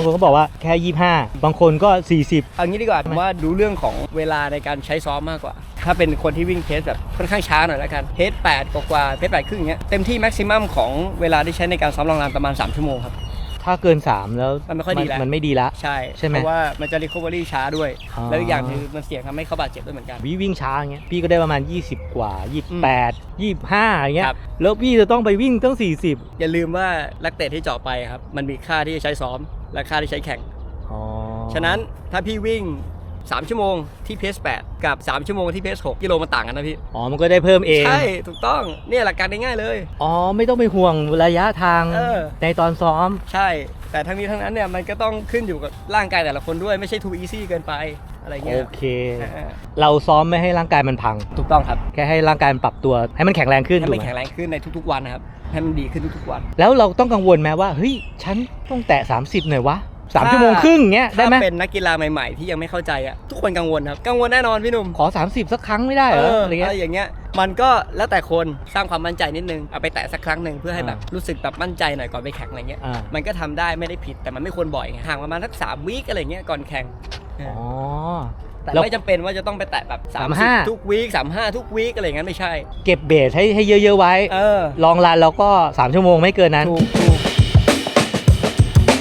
างคนก็บอกว่าแค่ 25 บางคนก็ 40 เอางี้ดีกว่าผมว่าดูเรื่องของเวลาในการใช้ซ้อมมากกว่า ถ้าเป็นคนที่วิ่งเทสแบบค่อนข้างช้าหน่อยแล้วกันเพส8กว่าเพส8ครึ่งอย่างเงี้ยเต็มที่แม็กซิมัมของเวลาที่ใช้ในการซ้อมลองรานประมาณ 3 ชั่วโมงครับ ถ้าเกิน 3 แล้วมันไม่ค่อยดีแล้ว มันไม่ดีละ ใช่ใช่ไหมเพราะว่ามันจะ recovery ช้าด้วย อ๋อ แล้วอีกอย่างคือมันเสี่ยงทำให้เขาบาดเจ็บด้วยเหมือนกัน วิวิ่งช้าอย่างเงี้ยพี่ก็ได้ประมาณ 20 กว่า 28 25อย่างเงี้ยครับแล้วพี่จะต้องไปวิ่งตั้ง 40อย่าลืมว่านักเตะที่เจาะไปครับ มันมีค่าที่จะใช้ซ้อมและค่าที่ใช้แข่ง อ๋อฉะนั้นถ้าพี่วิ่ง 3 ชั่วโมงที่เพส8กับ 3 ชั่วโมงที่เพส6กิโลมันต่างกันนะพี่ อ๋อ มันก็ได้เพิ่มเอง ใช่ ถูกต้องเนี่ยหลักการง่ายๆเลย อ๋อ ไม่ต้องไปห่วงระยะทางเออ ในตอนซ้อม ใช่ แต่ทั้งนี้ทั้งนั้นเนี่ยมันก็ต้องขึ้นอยู่กับร่างกายแต่ละคนด้วยไม่ใช่ too easy เกินไปอะไรโอเงี้ยเคเออเราซ้อมไม่ให้ร่างกายมันพัง ถูกต้องครับแค่ให้ร่างกายมันปรับตัว ให้มันแข็งแรงขึ้นให้ถูกมันไหมแข็งแรงขึ้นในทุกๆวันนะครับให้มันดีขึ้นทุกๆวัน แล้วเราต้องกังวลไหมว่า เฮ้ย ฉันต้องแตะ 30 หน่อยวะ สามถ้าชั่วโมงครึ่งเงี้ยได้ถ้าไหมเป็นนักกีฬาใหม่ ๆ ที่ยังไม่เข้าใจอะทุกคนกังวลครับ กังวลแน่นอนพี่หนุ่มขอ 30 สักครั้งไม่ได้เหรออะไรอะเงี้ไรยอย่างเงี้ยมันก็แล้วแต่คนสร้างความมั่นใจนิดนึงเอาไปแตะสักครั้งหนึ่งเพื่อให้แบบอ่ารู้สึกแบบมั่นใจหน่อยก่อนไปแข่งอะไรเงี้ยอ่ามันก็ทำได้ไม่ได้ผิดแต่มันไม่ควรบ่อยไงห่างประมาณสักสามวีคอะไรเงี้ยก่อนแข่งอ๋อ แต่แล้วไม่จำเป็นว่าจะต้องไปแตะแบบ35 30ทุกวีค35ทุกวีคอะไรอย่างนั้นไม่ใช่ เก็บเบสให้ให้เยอะๆไว้ เออลองรันแล้วก็ 3 ชั่วโมงไม่เกินนั้น ถูกถูก